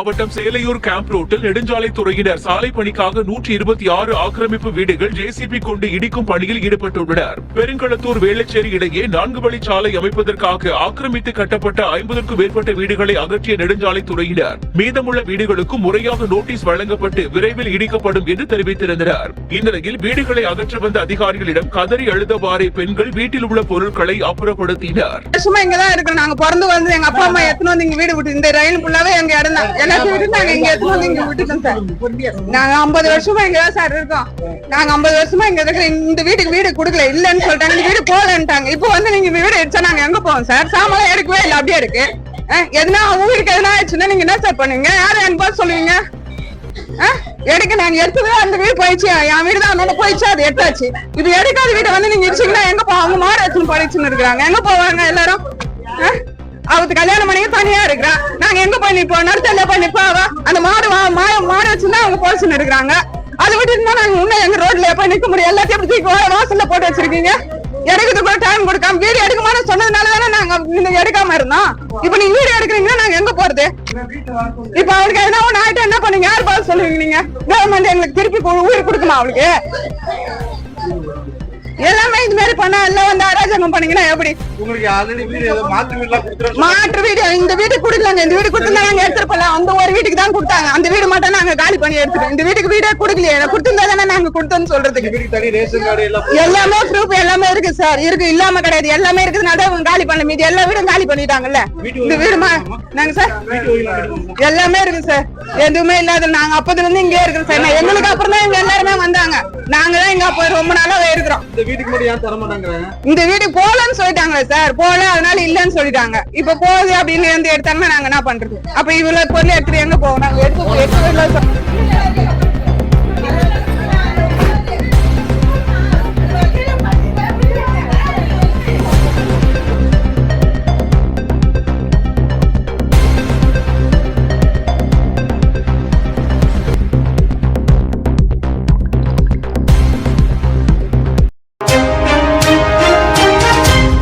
மாவட்டம் சேலையூர் கேம்ப் ரோட்டில் நெடுஞ்சாலை துறையினர் சாலை பணிக்காக நூற்றி இருபத்தி ஆறு ஆக்கிரமிப்பு வீடுகள் ஜேசிபி கொண்டு இடிக்கும் பணியில் ஈடுபட்டுள்ளனர். பெருங்களத்தூர் வேளச்சேரி இடையே நான்கு வழி சாலை அமைப்பதற்காக ஆக்கிரமித்து கட்டப்பட்ட ஐம்பதற்கும் மேற்பட்ட வீடுகளை அகற்றிய நெடுஞ்சாலை துறையினர் மீதமுள்ள வீடுகளுக்கும் முறையாக நோட்டீஸ் வழங்கப்பட்டு விரைவில் இடிக்கப்படும் என்று தெரிவித்திருந்தனர். இந்நிலையில் வீடுகளை அகற்ற வந்த அதிகாரிகளிடம் கதறி அழுதவாறே பெண்கள் வீட்டில் உள்ள பொருட்களை அப்புறப்படுத்தினர். சும்மா இங்கதான் இருக்கோம் நாங்க பிறந்து வந்து எங்க அப்பா அம்மா எத்தனை வந்து இங்க வீடு விட்டு இந்த ரயில் ஃபுல்லாவே எங்க இடம் தான். எல்லாத்தையும் விட்டு நாங்க இங்க வந்து இங்க விட்டுட்டோம் சார் நாங்க ஐம்பது வருஷமா இங்கதான் சார் இருக்கோம். நாங்க ஐம்பது வருஷமா இங்க இருக்கிற இந்த வீட்டுக்கு வீடு கொடுக்கல இல்லன்னு சொல்லிட்டாங்க. இந்த வீடு போகலன்ட்டாங்க. இப்போ வந்து நீங்க வீடு எடுத்தா நாங்க எங்க போவோம் சார்? சாமான் எடுக்கவே இல்லை. அப்படியே இருக்கு. எதுனா ஊருக்கு எதுனா ஆயிடுச்சுன்னா நீங்க என்ன சார் பண்ணுவீங்க? யாரும் எனக்கு பதில் சொல்லுவீங்க? எடுக்க நாங்க எடுத்தது அந்த வீடு போயிடுச்சு. என் வீடு தான் அதனால போயிடுச்சு. அது எடுத்தாச்சு. இது எடுக்காத வீட்டை வந்து நீங்க இடிச்சீங்கன்னா எங்க போ அவங்க மாடு வச்சுன்னு படிச்சுன்னு இருக்கிறாங்க. எங்க போவாங்க எல்லாரும்? அவத்து கல்யாணம் பண்ணி தனியா இருக்கிறா. நாங்க எங்க போய் நிப்போம்? நடுத்தல போய் நிப்பாவா? அந்த மாடு மா- மாடு வச்சிருந்தா அவங்க போச்சுன்னு இருக்கிறாங்க. அதை விட்டு இருந்தா நாங்க இன்னும் எங்க ரோட்ல போய் நிக்க முடியும். எல்லாத்தையும் தூக்கி வா- வாசல்ல போட்டு வச்சிருக்கீங்க? எடுக்கிறதுக்கு கூட டைம் கொடுக்காம வீடு எடுக்கமான சொன்னதுனால தானே நாங்க நீங்க எடுக்காம இருந்தோம். இப்ப நீங்க வீடு எடுக்கிறீங்கன்னா நாங்க எங்க போறது? இப்ப அவளுக்கு எதனா ஒண்ணு ஆயிட்டா என்ன பண்ணுங்க யார் பார்த்து சொல்லுவீங்க நீங்க? கவர்மெண்ட் எங்களுக்கு திருப்பி உயிர் கொடுக்குமா அவளுக்கு? எல்லாமே இது மாதிரி பண்ணா எல்லாம் அராஜகம் பண்ணீங்கன்னா எப்படி? மாற்று வீடு இந்த வீடு கொடுக்கலங்க. இந்த வீடு கொடுத்திருந்தா நாங்க எடுத்துருப்போம் அந்த ஒரு வீட்டுக்கு தான் கொடுத்தாங்க. அந்த வீடு மட்டும் நாங்க காலி பண்ணி எடுத்துட்டோம் இந்த வீட்டுக்கு வீடே கொடுக்கலையே. கொடுத்திருந்தா தானே நாங்க கொடுத்தோம்னு சொல்றதுக்கு. எல்லாம் ப்ரூஃப் எல்லாமே இருக்கு சார் இருக்கு இல்லாம கிடையாது. எல்லாமே இருக்குதுனால தான் காலி பண்ண மீதி எல்லா வீடும் காலி பண்ணிட்டாங்கல்ல. இந்த வீடு மா- நாங்க சார் எல்லாமே இருக்கு சார் எதுவுமே இல்லாத நாங்க அப்பதுல இருந்து இங்கே இருக்கிறோம் சார் எங்களுக்கு அப்புறம் தான் இவங்க எல்லாருமே வந்தாங்க. நாங்க தான் இங்க அப்ப ரொம்ப நாளாவே இருக்கிறோம். இந்த வீட்டுக்கு மட்டும் ஏன் தர மாட்டாங்கிறாங்க இந்த வீடு போலன்னு சொல்லிட்டாங்களே சார். போல அதனால இல்லன்னு சொல்லிட்டாங்க. இப்ப போகுது அப்படின்னு இருந்து எடுத்தாங்கன்னா நாங்க என்ன பண்றது? அப்ப இவ்வளவு பொருள் எடுத்துட்டு எங்க போவோம் நாங்க எடுத்து எடுத்து